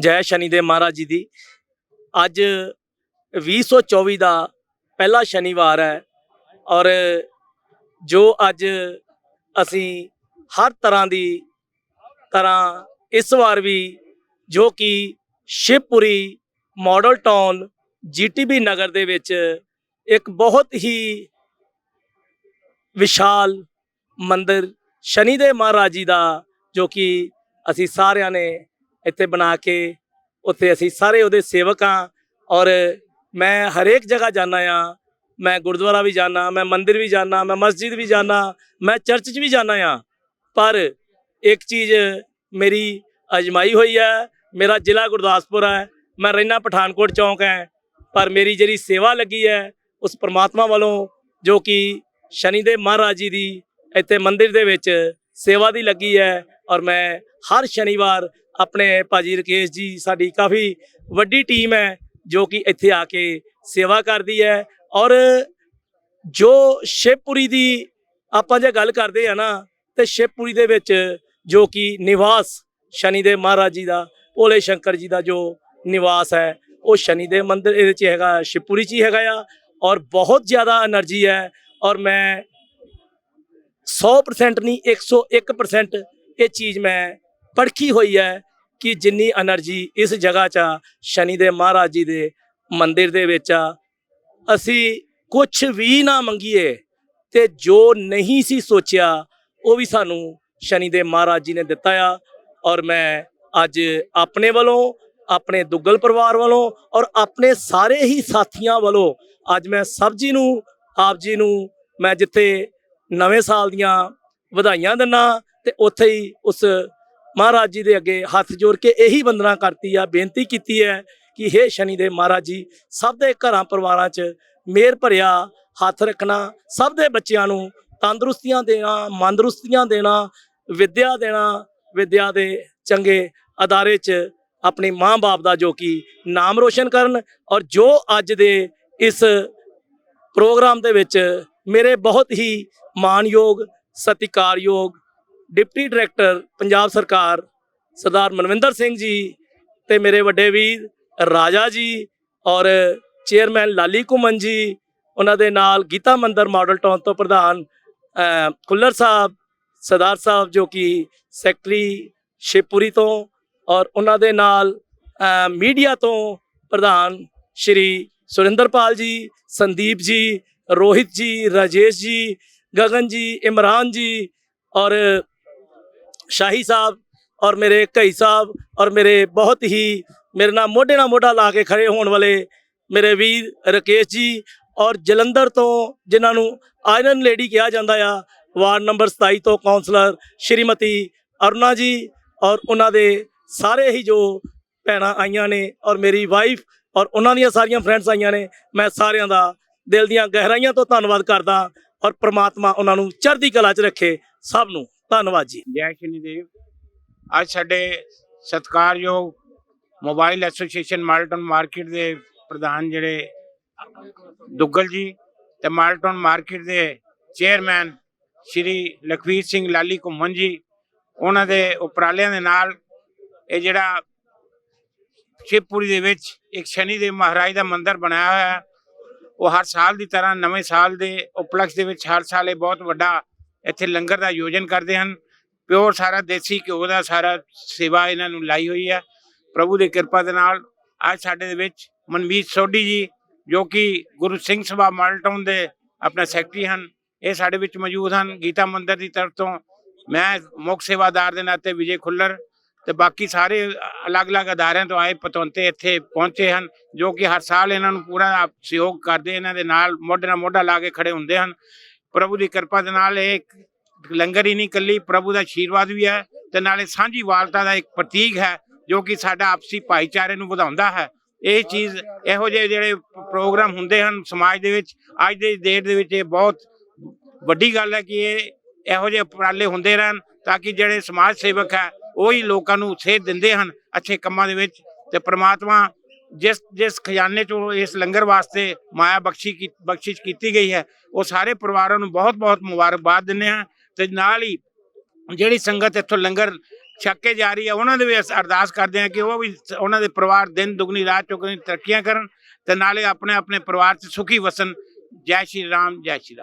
ਜੈ ਸ਼ਨੀ ਦੇ ਮਹਾਰਾਜ ਜੀ ਦੀ। ਅੱਜ 2024 ਦਾ ਪਹਿਲਾ ਸ਼ਨੀਵਾਰ ਹੈ ਔਰ ਜੋ ਅੱਜ ਅਸੀਂ ਹਰ ਤਰ੍ਹਾਂ ਦੀ ਤਰ੍ਹਾਂ ਇਸ ਵਾਰ ਵੀ ਜੋ ਕਿ Shivpuri, Model Town, GTB Nagar ਦੇ ਵਿੱਚ ਇੱਕ ਬਹੁਤ ਹੀ ਵਿਸ਼ਾਲ ਮੰਦਿਰ ਸ਼ਨੀ ਦੇ ਮਹਾਰਾਜ ਜੀ ਦਾ ਜੋ ਕਿ ਅਸੀਂ ਸਾਰਿਆਂ ਨੇ ਇੱਥੇ ਬਣਾ ਕੇ ਉੱਥੇ ਅਸੀਂ ਸਾਰੇ ਉਹਦੇ ਸੇਵਕ ਹਾਂ ਔਰ ਮੈਂ ਹਰੇਕ ਜਗ੍ਹਾ ਜਾਣਾ ਆ ਮੈਂ ਗੁਰਦੁਆਰਾ ਵੀ ਜਾਣਾ ਮੈਂ ਮੰਦਿਰ ਵੀ ਜਾਣਾ ਮੈਂ ਮਸਜਿਦ ਵੀ ਜਾਣਾ ਮੈਂ ਚਰਚ 'ਚ ਵੀ ਜਾਣਾ ਆ ਪਰ ਇੱਕ ਚੀਜ਼ ਮੇਰੀ ਅਜਮਾਈ ਹੋਈ ਹੈ, ਮੇਰਾ ਜ਼ਿਲ੍ਹਾ ਗੁਰਦਾਸਪੁਰ ਹੈ, ਮੈਂ ਰਹਿਣਾ ਪਠਾਨਕੋਟ ਚੌਂਕ ਹੈ, ਪਰ ਮੇਰੀ ਜਿਹੜੀ ਸੇਵਾ ਲੱਗੀ ਹੈ, ਉਸ ਪ੍ਰਮਾਤਮਾ ਵੱਲੋਂ ਜੋ ਕਿ ਸ਼ਨੀ ਦੇ ਮਹਾਰਾਜ ਜੀ ਦੀ ਇੱਥੇ ਮੰਦਿਰ ਦੇ ਵਿੱਚ ਸੇਵਾ ਦੀ ਲੱਗੀ ਹੈ ਔਰ ਮੈਂ ਹਰ ਸ਼ਨੀਵਾਰ ਆਪਣੇ ਭਾਜੀ ਰਕੇਸ਼ ਜੀ, ਸਾਡੀ ਕਾਫੀ ਵੱਡੀ ਟੀਮ ਹੈ ਜੋ ਕਿ ਇੱਥੇ ਆ ਕੇ ਸੇਵਾ ਕਰਦੀ ਹੈ ਔਰ ਜੋ ਸ਼ੇਪੂਰੀ ਦੀ ਆਪਾਂ ਜੇ ਗੱਲ ਕਰਦੇ ਆ ਨਾ, ਤੇ ਸ਼ੇਪੂਰੀ ਦੇ ਵਿੱਚ ਜੋ ਕਿ ਨਿਵਾਸ ਸ਼ਨੀ ਦੇ ਮਹਾਰਾਜ ਜੀ ਦਾ, ਭੋਲੇ ਸ਼ੰਕਰ ਜੀ ਦਾ ਜੋ ਨਿਵਾਸ ਹੈ, ਉਹ ਸ਼ਨੀ ਦੇ ਮੰਦਰ ਇਹਦੇ ਚ ਹੈਗਾ ਸ਼ਿਪੂਰੀ ਚ ਹੈਗਾ ਆ ਔਰ ਬਹੁਤ ਜ਼ਿਆਦਾ એનર્ਜੀ ਹੈ ਔਰ ਮੈਂ 100% ਨਹੀਂ 101% ਇਹ ਚੀਜ਼ ਮੈਂ ਪੜਖੀ ਹੋਈ ਹੈ ਕਿ ਜਿੰਨੀ એનર્ਜੀ ਇਸ ਜਗ੍ਹਾ 'ਚ ਸ਼ਨੀ ਦੇ ਮਹਾਰਾਜ ਜੀ ਦੇ ਮੰਦਿਰ ਦੇ ਵਿੱਚ ਆ, ਅਸੀਂ ਕੁਝ ਵੀ ਨਾ ਮੰਗੀਏ ਤੇ ਜੋ ਨਹੀਂ ਸੀ ਸੋਚਿਆ, ਉਹ ਵੀ ਸਾਨੂੰ ਸ਼ਨੀ ਦੇ ਮਹਾਰਾਜ ਜੀ ਨੇ ਦਿੱਤਾ ਆ। ਔਰ ਮੈਂ ਅੱਜ ਆਪਣੇ ਵੱਲੋਂ, ਆਪਣੇ ਦੁੱਗਲ ਪਰਿਵਾਰ ਵੱਲੋਂ ਔਰ ਆਪਣੇ ਸਾਰੇ ਹੀ ਸਾਥੀਆਂ ਵੱਲੋਂ ਅੱਜ ਮੈਂ ਸਭ ਜੀ ਨੂੰ, ਆਪ ਜੀ ਨੂੰ ਮੈਂ ਜਿੱਥੇ ਨਵੇਂ ਸਾਲ ਦੀਆਂ ਵਧਾਈਆਂ ਦਿੰਨਾ ਤੇ ਉੱਥੇ ਹੀ ਉਸ ਮਹਾਰਾਜ ਜੀ ਦੇ ਅੱਗੇ ਹੱਥ ਜੋੜ ਕੇ ਇਹੀ ਵੰਦਨਾ ਕਰਤੀ ਆ, ਬੇਨਤੀ ਕੀਤੀ ਹੈ ਕਿ ਹੇ ਸ਼ਨੀ ਦੇ ਮਹਾਰਾਜ ਜੀ, ਸਭ ਦੇ ਘਰਾਂ ਪਰਿਵਾਰਾਂ 'ਚ ਮੇਰ ਭਰਿਆ ਹੱਥ ਰੱਖਣਾ, ਸਭ ਦੇ ਬੱਚਿਆਂ ਨੂੰ ਤੰਦਰੁਸਤੀਆਂ ਦੇਣਾ ਮੰਦਰੁਸਤੀਆਂ ਦੇਣਾ, ਵਿੱਦਿਆ ਦੇਣਾ, ਵਿੱਦਿਆ ਦੇ ਚੰਗੇ ਅਦਾਰੇ 'ਚ ਆਪਣੇ ਮਾਂ-ਬਾਪ ਦਾ ਜੋ ਕਿ ਨਾਮ ਰੋਸ਼ਨ ਕਰਨ ਔਰ ਜੋ ਅੱਜ ਦੇ ਇਸ ਪ੍ਰੋਗਰਾਮ ਦੇ ਵਿੱਚ ਮੇਰੇ ਬਹੁਤ ਹੀ ਮਾਨਯੋਗ ਸਤਿਕਾਰਯੋਗ ਡਿਪਟੀ ਡਾਇਰੈਕਟਰ ਪੰਜਾਬ ਸਰਕਾਰ ਸਰਦਾਰ ਮਨਵਿੰਦਰ ਸਿੰਘ ਜੀ ਤੇ ਮੇਰੇ ਵੱਡੇ ਵੀਰ ਰਾਜਾ ਜੀ ਔਰ ਚੇਅਰਮੈਨ ਲਾਲੀ ਕੁਮਨ ਜੀ ਉਹਨਾਂ ਦੇ ਨਾਲ ਗੀਤਾ ਮੰਦਰ ਮਾਡਲ ਟਾਊਨ ਤੋਂ ਪ੍ਰਧਾਨ ਅਹ, ਖੁੱਲਰ ਸਾਹਿਬ ਸਰਦਾਰ ਸਾਹਿਬ ਜੋ ਕਿ ਸੈਕਟਰੀ ਸ਼ਿਵਪੁਰੀ ਤੋਂ ਔਰ ਉਹਨਾਂ ਦੇ ਨਾਲ ਮੀਡੀਆ ਤੋਂ ਪ੍ਰਧਾਨ ਸ਼੍ਰੀ ਸੁਰਿੰਦਰਪਾਲ ਜੀ ਸੰਦੀਪ ਜੀ ਰੋਹਿਤ ਜੀ ਰਾਜੇਸ਼ ਜੀ ਗਗਨ ਜੀ ਇਮਰਾਨ ਜੀ ਔਰ ਸ਼ਾਹੀ ਸਾਹਿਬ ਔਰ ਮੇਰੇ ਕਈ ਸਾਹਿਬ ਔਰ ਮੇਰੇ ਬਹੁਤ ਹੀ ਮੇਰੇ ਨਾਲ ਮੋਢੇ ਨਾਲ ਮੋਢਾ ਲਾ ਕੇ ਖੜੇ ਹੋਣ ਵਾਲੇ ਮੇਰੇ ਵੀਰ ਰਕੇਸ਼ ਜੀ ਔਰ ਜਲੰਧਰ ਤੋਂ ਜਿਨ੍ਹਾਂ ਨੂੰ ਆਇਰਨ ਲੇਡੀ ਕਿਹਾ ਜਾਂਦਾ ਆ, ਵਾਰਡ ਨੰਬਰ 27 ਤੋਂ ਕਾਉਂਸਲਰ ਸ਼੍ਰੀਮਤੀ ਅਰੁਣਾ ਜੀ ਔਰ ਉਹਨਾਂ ਦੇ ਸਾਰੇ ਹੀ ਜੋ ਭੈਣਾਂ ਆਈਆਂ ਨੇ ਔਰ ਮੇਰੀ ਵਾਈਫ ਔਰ ਉਹਨਾਂ ਦੀਆਂ ਸਾਰੀਆਂ ਫਰੈਂਡਸ ਆਈਆਂ ਨੇ, ਮੈਂ ਸਾਰਿਆਂ ਦਾ ਦਿਲ ਦੀਆਂ ਗਹਿਰਾਈਆਂ ਤੋਂ ਧੰਨਵਾਦ ਕਰਦਾ ਔਰ ਪ੍ਰਮਾਤਮਾ ਉਹਨਾਂ ਨੂੰ ਚੜ੍ਹਦੀ ਕਲਾ 'ਚ ਰੱਖੇ ਸਭ ਨੂੰ। ਧੰਨਵਾਦ ਜੀ। ਜੈ ਸ਼ਨੀ ਦੇਵ। ਅੱਜ ਸਾਡੇ ਸਤਿਕਾਰਯੋਗ ਮੋਬਾਈਲ ਐਸੋਸੀਏਸ਼ਨ ਮਾਲਟਨ ਮਾਰਕੀਟ ਦੇ ਪ੍ਰਧਾਨ ਜਿਹੜੇ ਦੁੱਗਲ ਜੀ ਤੇ ਮਾਲਟਨ ਮਾਰਕੀਟ ਦੇ ਚੇਅਰਮੈਨ ਸ਼੍ਰੀ ਲਖਵੀਰ ਸਿੰਘ ਲਾਲੀ ਘੁੰਮਣ ਜੀ, ਉਹਨਾਂ ਦੇ ਉਪਰਾਲਿਆਂ ਦੇ ਨਾਲ ਇਹ ਜਿਹੜਾ ਸ਼ਿਵਪੁਰੀ ਦੇ ਵਿੱਚ ਇੱਕ ਸ਼ਨੀ ਦੇ ਮਹਾਰਾਜ ਦਾ ਮੰਦਿਰ ਬਣਾਇਆ ਹੋਇਆ ਹੈ, ਉਹ ਹਰ ਸਾਲ ਦੀ ਤਰ੍ਹਾਂ ਨਵੇਂ ਸਾਲ ਦੇ ਉਪਲਕਸ਼ ਦੇ ਵਿੱਚ ਹਰ ਸਾਲ ਇਹ ਬਹੁਤ ਵੱਡਾ ਇੱਥੇ ਲੰਗਰ ਦਾ ਆਯੋਜਨ ਕਰਦੇ ਹਨ। ਪਿਓਰ ਸਾਰਾ ਦੇਸੀ ਘਿਓ ਦਾ ਸਾਰਾ ਸੇਵਾ ਇਹਨਾਂ ਨੂੰ ਲਾਈ ਹੋਈ ਹੈ। ਪ੍ਰਭੂ ਦੀ ਕਿਰਪਾ ਦੇ ਨਾਲ ਅੱਜ ਸਾਡੇ ਦੇ ਵਿੱਚ ਮਨਮੀਤ ਸੋਢੀ ਜੀ, ਜੋ ਕਿ ਗੁਰੂ ਸਿੰਘ ਸਭਾ ਮਾਲਟਾਊਨ ਦੇ ਆਪਣਾ ਸੈਕਟਰੀ ਹਨ, ਇਹ ਸਾਡੇ ਵਿੱਚ ਮੌਜੂਦ ਹਨ। ਗੀਤਾ ਮੰਦਿਰ ਦੀ ਤਰਫ ਤੋਂ ਮੈਂ ਮੁੱਖ ਸੇਵਾਦਾਰ ਦੇ ਨਾਤੇ ਵਿਜੇ ਖੁੱਲਰ ਤੇ ਬਾਕੀ ਸਾਰੇ ਅਲੱਗ-ਅਲੱਗ ਅਦਾਰਿਆਂ ਤੋਂ ਆਏ ਪਤਵੰਤੇ ਇੱਥੇ ਪਹੁੰਚੇ ਹਨ, ਜੋ ਕਿ ਹਰ ਸਾਲ ਇਹਨਾਂ ਨੂੰ ਪੂਰਾ ਸਹਿਯੋਗ ਕਰਦੇ, ਇਹਨਾਂ ਦੇ ਨਾਲ ਮੋਢੇ ਨਾਲ ਮੋਢਾ ਲਾ ਕੇ ਖੜੇ ਹੁੰਦੇ ਹਨ। ਪ੍ਰਭੂ ਦੀ ਕਿਰਪਾ ਦੇ ਨਾਲ ਇਹ ਲੰਗਰ ਹੀ ਨਹੀਂ ਕੱਲੀ ਪ੍ਰਭੂ ਦਾ ਆਸ਼ੀਰਵਾਦ ਵੀ ਹੈ ਤੇ ਨਾਲੇ ਸਾਂਝੀ ਵਾਲਤਾ ਦਾ ਇੱਕ ਪ੍ਰਤੀਕ ਹੈ ਜੋ ਕਿ ਸਾਡਾ ਆਪਸੀ ਭਾਈਚਾਰੇ ਨੂੰ ਵਧਾਉਂਦਾ ਹੈ। ਇਹ ਚੀਜ਼ ਇਹੋ ਜਿਹੇ ਜਿਹੜੇ ਪ੍ਰੋਗਰਾਮ ਹੁੰਦੇ ਹਨ ਸਮਾਜ ਦੇ ਵਿੱਚ, ਅੱਜ ਦੇ ਡੇਟ ਦੇ ਵਿੱਚ ਇਹ ਬਹੁਤ ਵੱਡੀ ਗੱਲ ਹੈ ਕਿ ਇਹ ਇਹੋ ਜਿਹੇ ਉਪਰਾਲੇ ਹੁੰਦੇ ਰਹਿਣ ਤਾਂ ਕਿ ਜਿਹੜੇ ਸਮਾਜ ਸੇਵਕ ਹੈ, ਉਹ ਹੀ ਲੋਕਾਂ ਨੂੰ ਸੇਧ ਦਿੰਦੇ ਹਨ ਅੱਛੇ ਕੰਮਾਂ ਦੇ ਵਿੱਚ ਤੇ ਪ੍ਰਮਾਤਮਾ ਜਿਸ ਜਿਸ ਖਜ਼ਾਨੇ ਚੋਂ ਇਸ ਲੰਗਰ ਵਾਸਤੇ ਮਾਇਆ ਬਖਸ਼ੀ ਬਖਸ਼ਿਸ਼ ਕੀਤੀ ਗਈ ਹੈ, ਉਹ ਸਾਰੇ ਪਰਿਵਾਰਾਂ ਨੂੰ ਬਹੁਤ ਬਹੁਤ ਮੁਬਾਰਕਬਾਦ ਦਿੰਦੇ ਹਾਂ ਤੇ ਨਾਲ ਹੀ ਜਿਹੜੀ ਸੰਗਤ ਇੱਥੋਂ ਲੰਗਰ ਛੱਕ ਕੇ ਜਾ ਰਹੀ ਹੈ, ਉਹਨਾਂ ਦੇ ਵੀ ਅਸ- ਅਰਦਾਸ ਕਰਦੇ ਹਾਂ ਕਿ ਉਹ ਵੀ ਉਹਨਾਂ ਦੇ ਪਰਿਵਾਰ ਦਿਨ ਦੁਗਣੀ, ਰਾਤ ਚੌਗਣੀ ਤਰੱਕੀਆਂ ਕਰਨ ਤੇ ਨਾਲੇ ਆਪਣੇ ਆਪਣੇ ਪਰਿਵਾਰ 'ਚ ਸੁਖੀ ਵਸਣ। ਜੈ ਸ਼੍ਰੀ ਰਾਮ, ਜੈ ਸ਼੍ਰੀ ਰਾਮ।